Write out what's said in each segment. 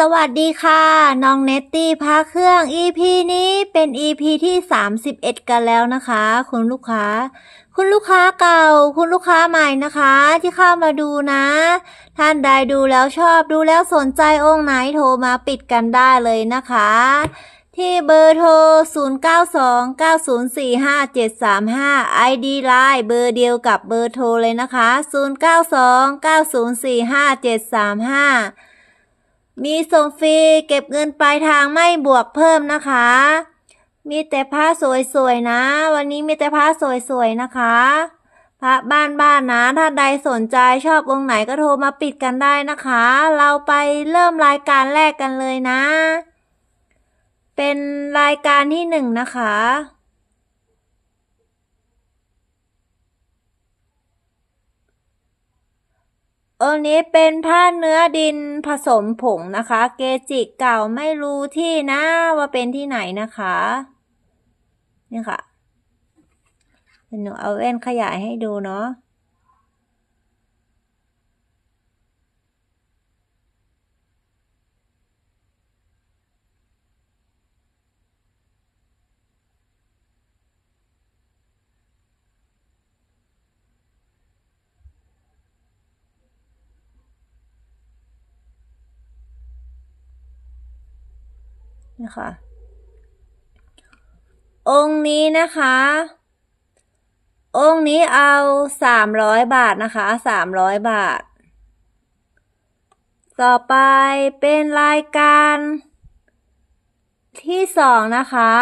สวัสดีค่ะ น้องเนตตี้พาเครื่อง EP นี้เป็น EP ที่ 31 กันแล้วนะคะ คุณลูกค้า คุณลูกค้าเก่า คุณลูกค้าใหม่นะคะ ที่เข้ามาดูนะ ท่านใดดูแล้วชอบดูแล้วสนใจองค์ไหนโทรมาปิดกันได้เลยนะคะ ที่เบอร์โทร 0929045735 ID Line เบอร์เดียวกับเบอร์โทรเลยนะคะ 0929045735 มีส่งฟรีเก็บเงินปลายทางไม่บวกเพิ่มนะคะ มีแต่ผ้าสวยๆนะ วันนี้มีแต่ผ้าสวยๆนะคะ พระบ้านๆนะ ถ้าใดสนใจชอบองค์ไหนก็โทรมาปิดกันได้นะคะ เราไปเริ่มรายการแรกกันเลยนะ เป็นรายการที่หนึ่งนะคะ องค์นี้เป็นผ้าเนื้อดินผสมผงนะคะ เกจิเก่าไม่รู้ที่นะว่าเป็นที่ไหนนะคะ นี่ค่ะหนูเอาแว่นขยายให้ดูเนาะ นี่ค่ะองค์นี้นะคะ องค์นี้เอาสามร้อยบาทนะคะสามร้อยบาท ต่อไปเป็นรายการที่สองนะคะ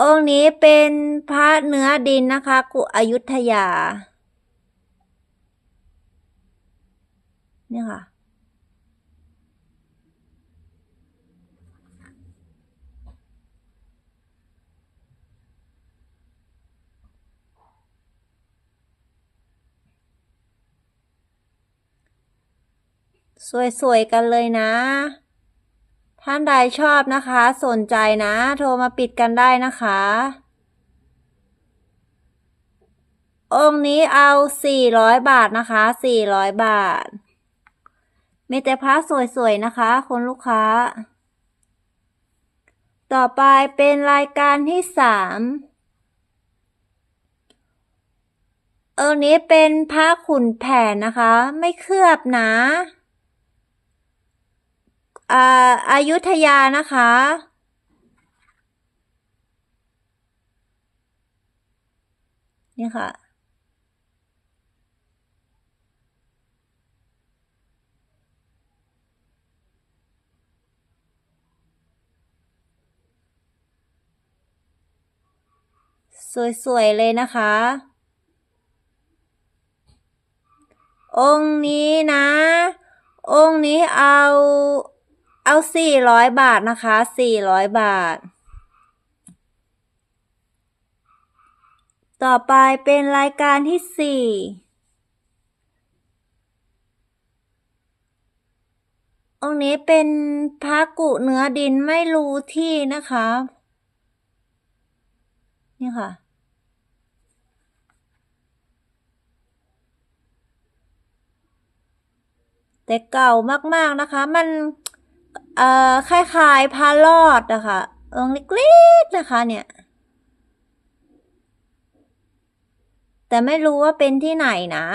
องค์นี้เป็นพระเนื้อดินนะคะ กุอยุธยา เนี่ยค่ะ สวยๆกันเลยนะ ท่านใดชอบนะคะ สนใจนะ โทรมาปิดกันได้นะคะ องค์นี้เอา 400 บาทนะคะ 400 บาท มีแต่พระสวยๆนะคะคุณลูกค้า ต่อไปเป็นรายการที่สามออนี้เป็นพระขุนแผนนะคะ ไม่เคลือบนะ อ่าอายุทยานะคะ นี่ค่ะ สวย ๆ เลยนะคะ องค์นี้นะ องค์นี้เอา เอาสี่ร้อยบาทนะคะสี่ร้อยบาท ต่อไปเป็นรายการที่สี่องค์นี้เป็นพระกุเนื้อดินไม่รู้ที่นะคะ นี่ค่ะ แต่เก่ามากๆนะคะ มัน เอ่อคล้ายๆพาลอดนะคะองเล็กๆนะคะเนี่ย แต่ไม่รู้ว่าเป็นที่ไหนนะ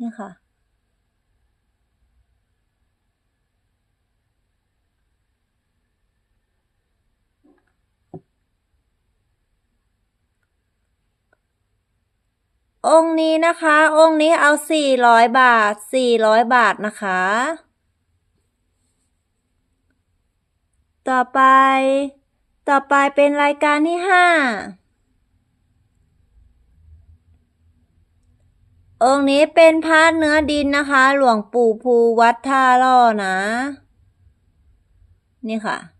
นี่ค่ะ องค์นี้นะคะ องค์นี้เอาสี่ร้อยบาทสี่ร้อยบาทนะคะ ต่อไป ต่อไปเป็นรายการที่ห้าองค์นี้เป็นพระเนื้อดินนะคะ หลวงปู่ภูวัดท่าล่อนะ นี่ค่ะ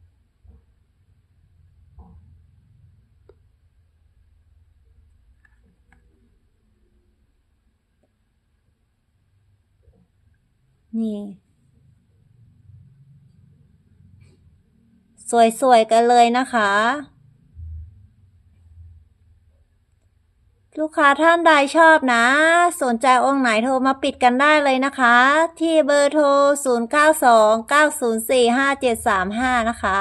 นี่ สวย ๆ กันเลยนะคะ ลูกค้าท่านใดชอบนะ สนใจองค์ไหนโทรมาปิดกันได้เลยนะคะ ที่เบอร์โทร 0929045735 นะคะ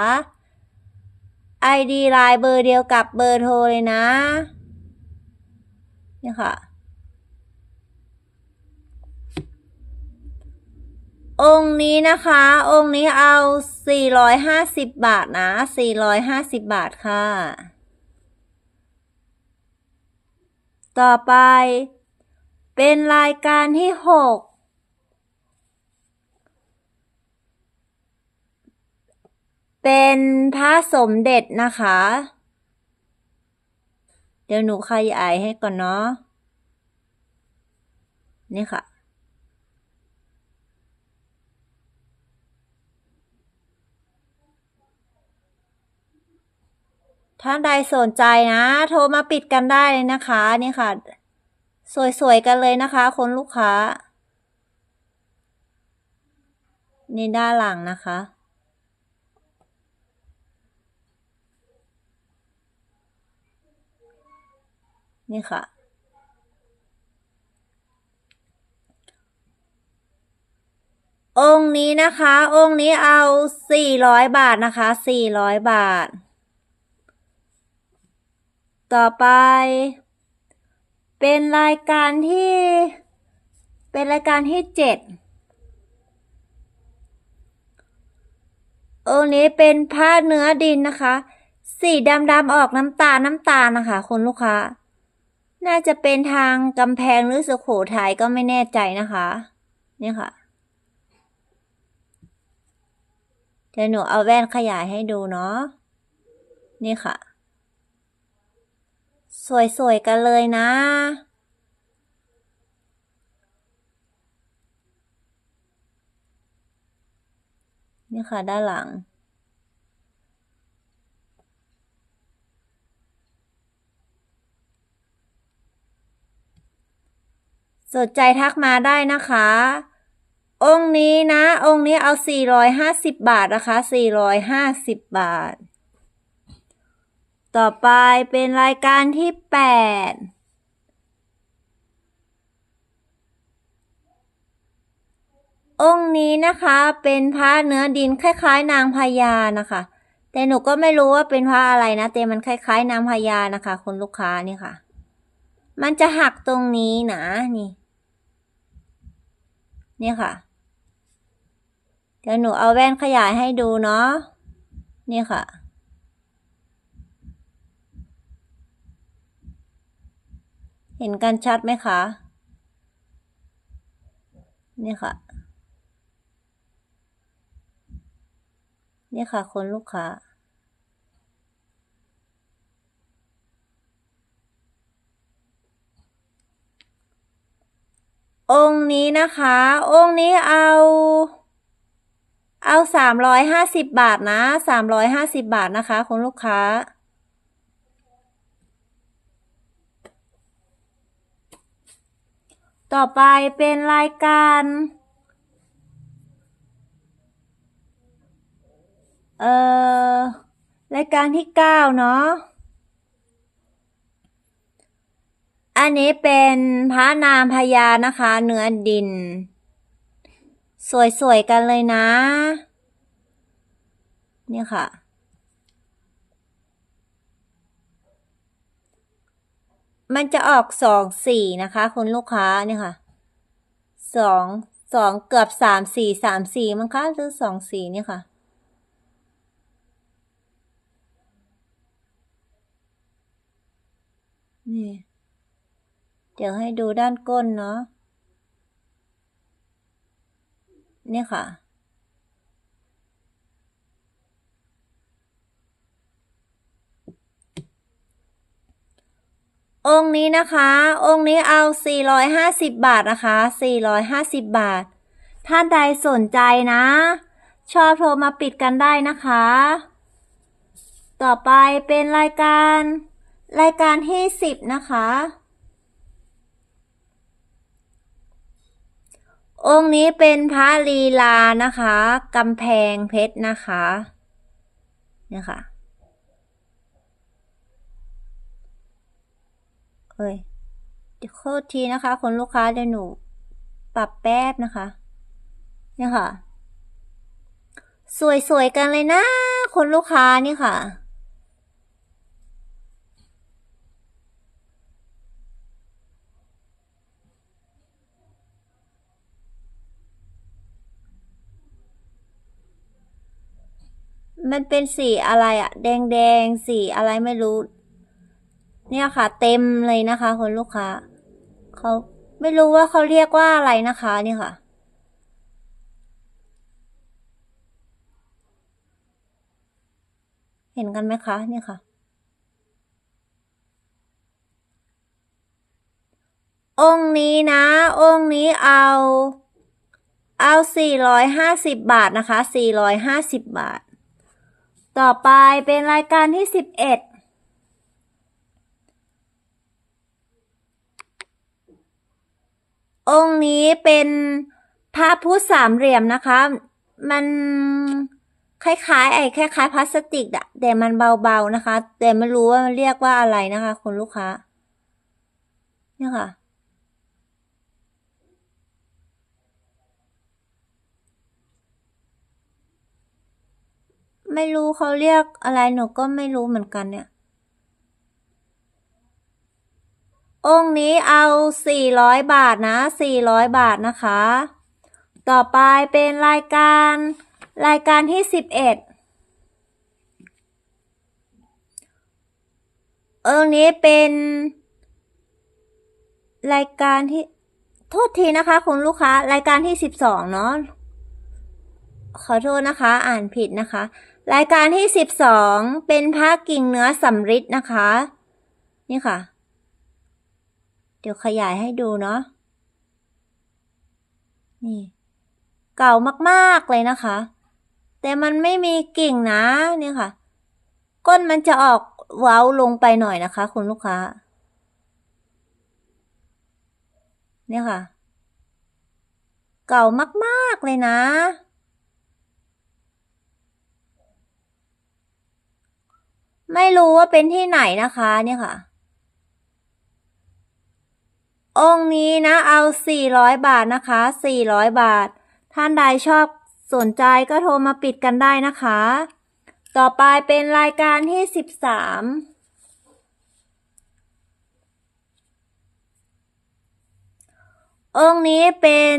ID ไลน์เบอร์เดียวกับเบอร์โทรเลยนะนี่ค่ะ องค์นี้นะคะ องค์นี้เอา 450 บาทนะ 450 บาทค่ะ ต่อไป เป็นรายการที่ 6เป็นพระสมเด็จนะคะ เดี๋ยวหนูขยายให้ก่อนเนาะ นี่ค่ะ ท่านใดสนใจนะ โทรมาปิดกันได้เลยนะคะนี่ค่ะ สวยๆกันเลยนะคะคนลูกค้า นี่ด้านหลังนะคะ นี่ค่ะองค์นี้นะคะ องค์นี้เอาสี่ร้อยบาทนะคะสี่ร้อยบาท ต่อไป เป็นรายการที่ เป็นรายการที่เจ็ดองค์นี้เป็นผ้าเนื้อดินนะคะ สีดำๆออกน้ำตาลน้ำตาลนะคะคุณลูกค้า น่าจะเป็นทางกำแพงหรือสุโขทัยก็ไม่แน่ใจนะคะนี่ค่ะเดี๋ยวหนูเอาแว่นขยายให้ดูเนาะนี่ค่ะ สวยๆ กันเลยนะ นี่ค่ะด้านหลังสนใจทักมาได้นะคะ องค์นี้นะ องค์นี้เอา 450 บาทนะคะ 450 บาท ต่อไปเป็นรายการที่ 8องค์นี้นะคะเป็นพระเนื้อดินคล้าย ๆ นางพญานะคะ แต่หนูก็ไม่รู้ว่าเป็นพระอะไรนะแต่มันคล้าย ๆ นางพญานะคะคุณลูกค้านี่ค่ะ มันจะหักตรงนี้นะนี่ นี่ค่ะ เดี๋ยวหนูเอาแว่นขยายให้ดูเนาะนี่ค่ะ เห็นกันชัดไหมคะ นี่ค่ะ นี่ค่ะคนลูกค้า องค์นี้นะคะ องค์นี้เอา เอาสามร้อยห้าสิบบาทนะสามร้อยห้าสิบบาทนะคะคุณลูกค้า ต่อไปเป็นรายการ เอ่อ รายการที่เก้าเนาะ อันนี้เป็นพระนามพญานะคะ เนื้อดิน สวยๆกันเลยนะ เนี่ยค่ะ มันจะออกสองสี่นะคะคุณลูกค้านี่ค่ะสองสองเกือบสามสี่สามสี่มั้งคะหรือสองสี่นี่ค่ะนี่เดี๋ยวให้ดูด้านก้นเนาะนี่ค่ะ องค์นี้นะคะ องค์นี้เอา 450 บาทนะคะ 450 บาท ท่านใดสนใจนะ ชอบโทรมาปิดกันได้นะคะ ต่อไปเป็นรายการ รายการที่ 10 นะคะ องค์นี้เป็นพระลีลานะคะกำแพงเพชรนะคะเนี่ยค่ะ เอ้ยเดี๋ยวโทษทีนะคะคุณลูกค้าเดี๋ยวหนู ปรับแป๊บนะคะเนี่ยค่ะ สวยๆกันเลยนะคุณลูกค้านี่ค่ะมันเป็นสีอะไรอะแดงแดงๆสีอะไรไม่รู้ เนี่ยค่ะ เต็มเลยนะคะคุณลูกค้าเขาไม่รู้ว่าเขาเรียกว่าอะไรนะคะนี่ค่ะ เห็นกันไหมคะนี่ค่ะ องค์นี้นะ องค์นี้เอา เอาสี่ร้อยห้าสิบบาทนะคะสี่ร้อยห้าสิบบาท ต่อไปเป็นรายการที่สิบเอ็ด องค์นี้เป็นพระพุทธสามเหลี่ยมนะคะ มันคล้ายๆ ไอ้คล้ายๆพลาสติกอะแต่มันเบาๆนะคะ แต่ไม่รู้ว่ามันเรียกว่าอะไรนะคะคุณลูกค้า เนี่ยค่ะ ไม่รู้เขาเรียกอะไรหนูก็ไม่รู้เหมือนกันเนี่ย องค์นี้เอา 400 บาทนะ 400 บาทนะคะ ต่อไปเป็นรายการรายการที่ 11 องค์นี้เป็น รายการที่โทษทีนะคะ คุณลูกค้ารายการที่ 12 เนาะขอโทษนะคะ อ่านผิดนะคะ รายการที่ 12 เป็นผ้ากิ่งเนื้อสำริดนะคะ นี่ค่ะ เดี๋ยวขยายให้ดูเนาะ นี่ เก่ามากๆเลยนะคะ แต่มันไม่มีกิ่งนะเนี่ยค่ะ ก้นมันจะออกเว้าลงไปหน่อยนะคะ คุณลูกค้า เนี่ยค่ะ เก่ามากๆเลยนะไม่รู้ว่าเป็นที่ไหนนะคะเนี่ยค่ะ องค์นี้นะเอา 400 บาทนะคะ 400 บาท ท่านใดชอบสนใจก็โทรมาปิดกันได้นะคะ ต่อไปเป็นรายการที่ 13องค์นี้เป็น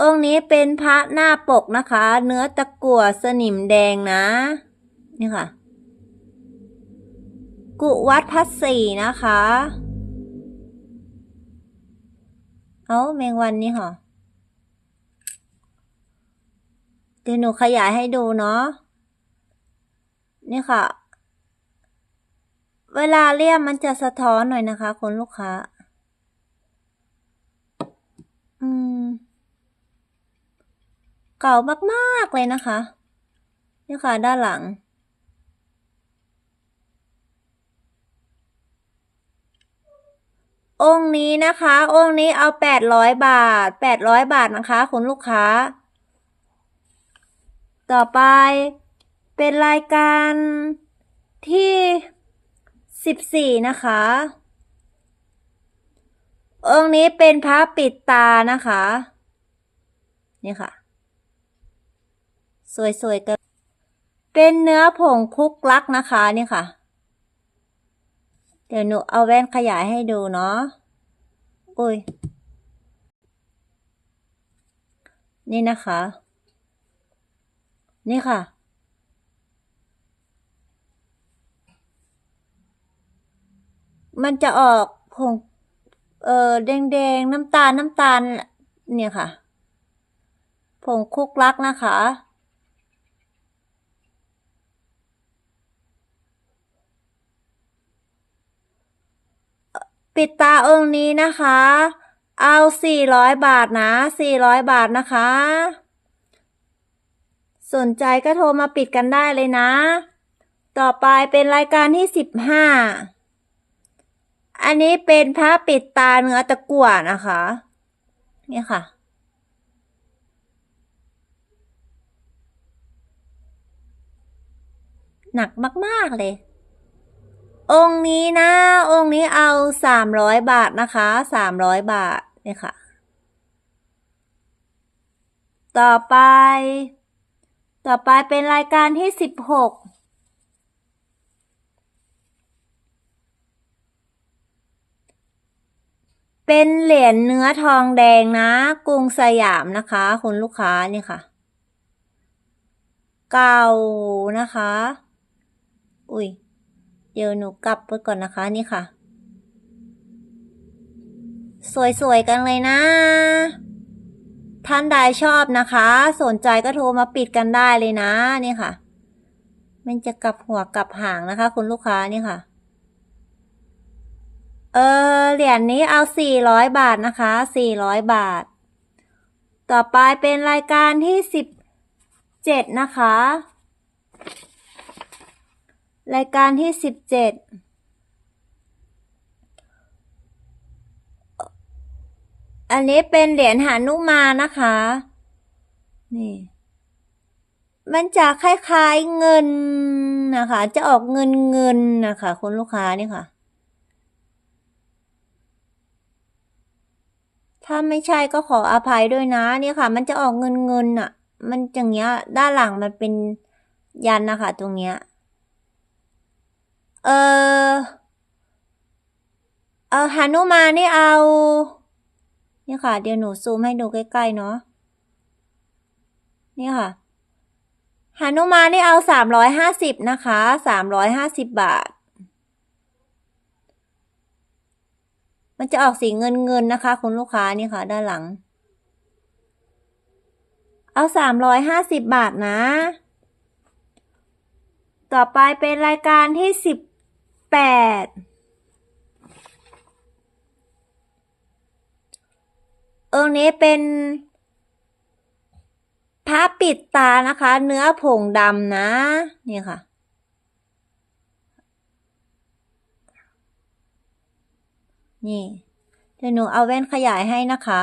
องค์นี้เป็นพระหน้าปกนะคะ เนื้อตะกั่วสนิมแดงนะ นี่ค่ะ กุวัดพัดสีนะคะ เอาแมงวันนี่ค่ะเดี๋ยวหนูขยายให้ดูเนาะนี่ค่ะ เวลาเลี่ยมมันจะสะท้อนหน่อยนะคะคุณลูกค้า อืม เก่ามาก ๆ เลยนะคะ นี่ค่ะด้านหลัง องค์นี้นะคะ องค์นี้เอาแปดร้อยบาทแปดร้อยบาทนะคะคุณลูกค้า ต่อไปเป็นรายการที่สิบสี่นะคะ องค์นี้เป็นพระปิดตานะคะ นี่ค่ะ สวยๆกัน เป็นเนื้อผงคุกลักนะคะนี่ค่ะ ดี๋ยวหนูเอาแว่นขยายให้ดูเนาะ อุ้ย นี่นะคะ นี่ค่ะ มันจะออกผงเออแดงๆน้ำตาลน้ำตาล เนี่ยค่ะ ผงคุกลักนะคะ ปิดตาองค์นี้นะคะ เอาสี่ร้อยบาทนะสี่ร้อยบาทนะคะ สนใจก็โทรมาปิดกันได้เลยนะ ต่อไปเป็นรายการที่สิบห้าอันนี้เป็นผ้าปิดตาเนื้อตะกั่วนะคะเนี่ยค่ะ หนักมาก ๆ เลย องค์นี้นะ องค์นี้เอาสามร้อยบาทนะคะสามร้อยบาทเนี่ยค่ะ ต่อไป ต่อไปเป็นรายการที่สิบหกเป็นเหรียญเนื้อทองแดงนะกรุงสยามนะคะคุณลูกค้านี่ค่ะ เก่านะคะ อุ้ย เดี๋ยวหนูกลับไปก่อนนะคะนี่ค่ะ สวยๆกันเลยนะ ท่านใดชอบนะคะ สนใจก็โทรมาปิดกันได้เลยนะนี่ค่ะ มันจะกลับหัวกลับหางนะคะ คุณลูกค้านี่ค่ะ เออเหรียญนี้เอาสี่ร้อยบาทนะคะสี่ร้อยบาท ต่อไปเป็นรายการที่สิบเจ็ดนะคะ รายการที่สิบเจ็ดอันนี้เป็นเหรียญหานุมานะคะ นี่ มันจะคล้ายๆเงินนะคะ จะออกเงินเงินนะคะคุณลูกค้านี่ค่ะ ถ้าไม่ใช่ก็ขออภัยด้วยนะเนี่ยค่ะ มันจะออกเงินเงินอะมันอย่างเงี้ย ด้านหลังมันเป็นยันนะคะ ตรงเนี้ย เออเออหานุมานี่เอา นี่ค่ะ เดี๋ยวหนูซูมให้ดูใกล้ๆเนาะนี่ค่ะหานุมานี่เอาสามร้อยห้าสิบนะคะสามร้อยห้าสิบบาท มันจะออกสีเงินเงินๆนะคะ คุณลูกค้านี่ค่ะ ด้านหลัง เอาสามร้อยห้าสิบบาทนะ ต่อไปเป็นรายการที่สิบ แปดองค์นี้เป็นพระปิดตานะคะ เนื้อผงดำนะ นี่ค่ะ นี่เดี๋ยวหนูเอาแว่นขยายให้นะคะ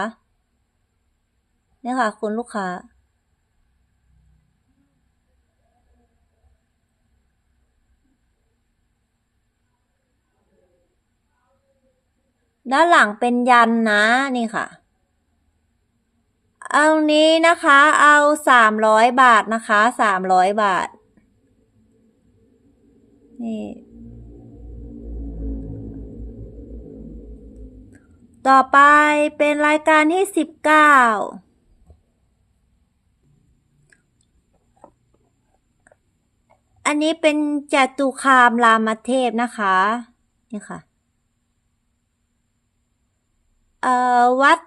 นี่ค่ะ คุณลูกค้า ด้านหลังเป็นยันนะนี่ค่ะ เอานี้นะคะ เอาสามร้อยบาทนะคะสามร้อยบาท นี่ต่อไปเป็นรายการที่สิบเก้าอันนี้เป็นจตุคามรามเทพนะคะ นี่ค่ะ วัด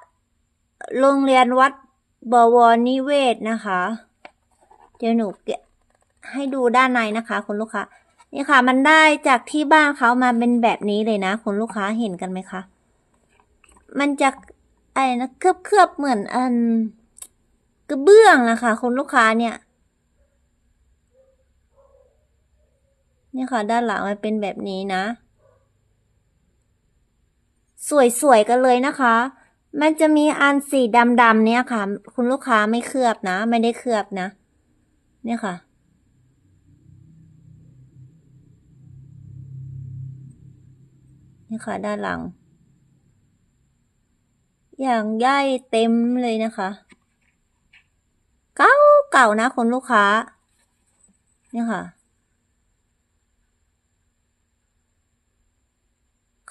โรงเรียนวัดบวรนิเวศนะคะ เดี๋ยวหนูเกะให้ดูด้านในนะคะคุณลูกค้านี่ค่ะ มันได้จากที่บ้านเขามาเป็นแบบนี้เลยนะคุณลูกค้าเห็นกันไหมคะ มันจะอะไรนะเคลือบเคลือบๆเหมือนอันกระเบื้องอะค่ะคุณลูกค้าเนี่ยนี่ค่ะ ด้านหลังมันเป็นแบบนี้นะ สวยๆกันเลยนะคะ มันจะมีอันสีดำๆเนี่ยค่ะ คุณลูกค้าไม่เคลือบนะ ไม่ได้เคลือบนะ เนี่ยค่ะ นี่ค่ะ ด้านหลัง อย่างใหญ่เต็มเลยนะคะ เก่าเก่านะคุณลูกค้า เนี่ยค่ะ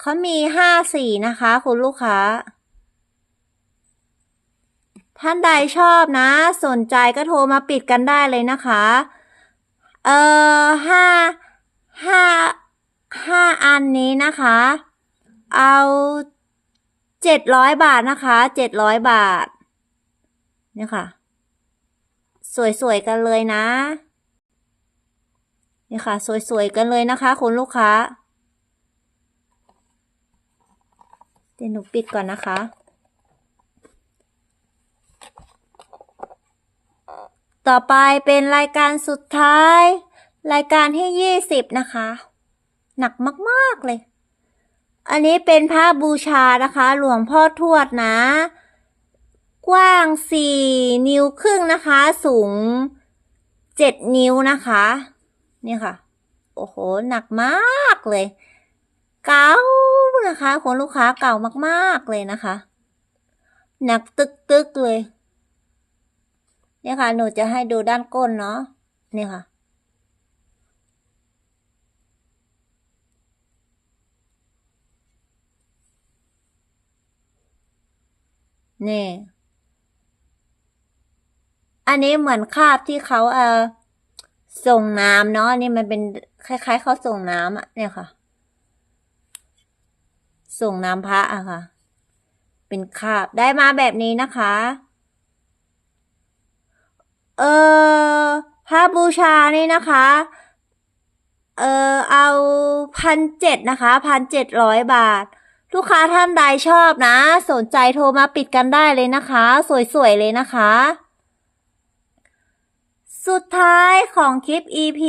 เขามีห้าสีนะคะ คุณลูกค้า ท่านใดชอบนะ สนใจก็โทรมาปิดกันได้เลยนะคะ เอ่อห้าห้าห้าอันนี้นะคะ เอาเจ็ดร้อยบาทนะคะเจ็ดร้อยบาท เนี่ยค่ะ สวยๆกันเลยนะนี่ค่ะ สวยๆกันเลยนะคะ คุณลูกค้า เดี๋ยวหนูปิดก่อนนะคะ ต่อไปเป็นรายการสุดท้าย รายการที่ยี่สิบนะคะ หนักมากๆเลย อันนี้เป็นผ้าบูชานะคะ หลวงพ่อทวดนะ กว้างสี่นิ้วครึ่งนะคะ สูงเจ็ดนิ้วนะคะนี่ค่ะ โอ้โห หนักมากเลย เก่านะคะคุณลูกค้าเก่ามากๆเลยนะคะ หนักตึกๆเลย เนี่ยค่ะ หนูจะให้ดูด้านก้นเนาะเนี่ยค่ะ นี่ อันนี้เหมือนคาบที่เขาเออส่งน้ำเนาะนนี่มันเป็นคล้ายๆเขาส่งน้ำอะเนี่ยค่ะ ส่งน้ำพระอะค่ะ เป็นคาบได้มาแบบนี้นะคะ เออพระบูชานี่นะคะ เออเอาพันเจ็ดนะคะพันเจ็ดร้อยบาท ลูกค้าท่านใดชอบนะ สนใจโทรมาปิดกันได้เลยนะคะ สวยๆเลยนะคะ สุดท้ายของคลิป EP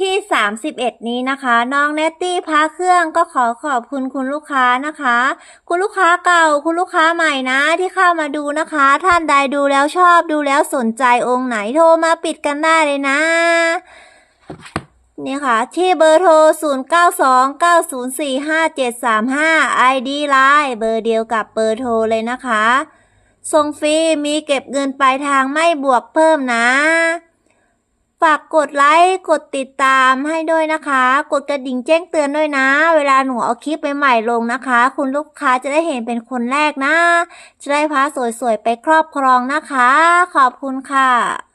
ที่ 31 นี้นะคะ น้องเนตตี้พาเครื่องก็ขอขอบคุณคุณลูกค้านะคะ คุณลูกค้าเก่าคุณลูกค้าใหม่นะที่เข้ามาดูนะคะ ท่านใดดูแล้วชอบดูแล้วสนใจองค์ไหนโทรมาปิดกันได้เลยนะนี่ค่ะ ที่เบอร์โทร 0929045735 ID Line เบอร์เดียวกับเบอร์โทรเลยนะคะ ส่งฟรีมีเก็บเงินปลายทางไม่บวกเพิ่มนะ ฝากกดไลค์ กดติดตามให้ด้วยนะคะ กดกระดิ่งแจ้งเตือนด้วยนะ เวลาหนูเอาคลิปใหม่ๆลงนะคะ คุณลูกค้าจะได้เห็นเป็นคนแรกนะ จะได้พาสวยๆ ไปครอบครองนะคะ ขอบคุณค่ะ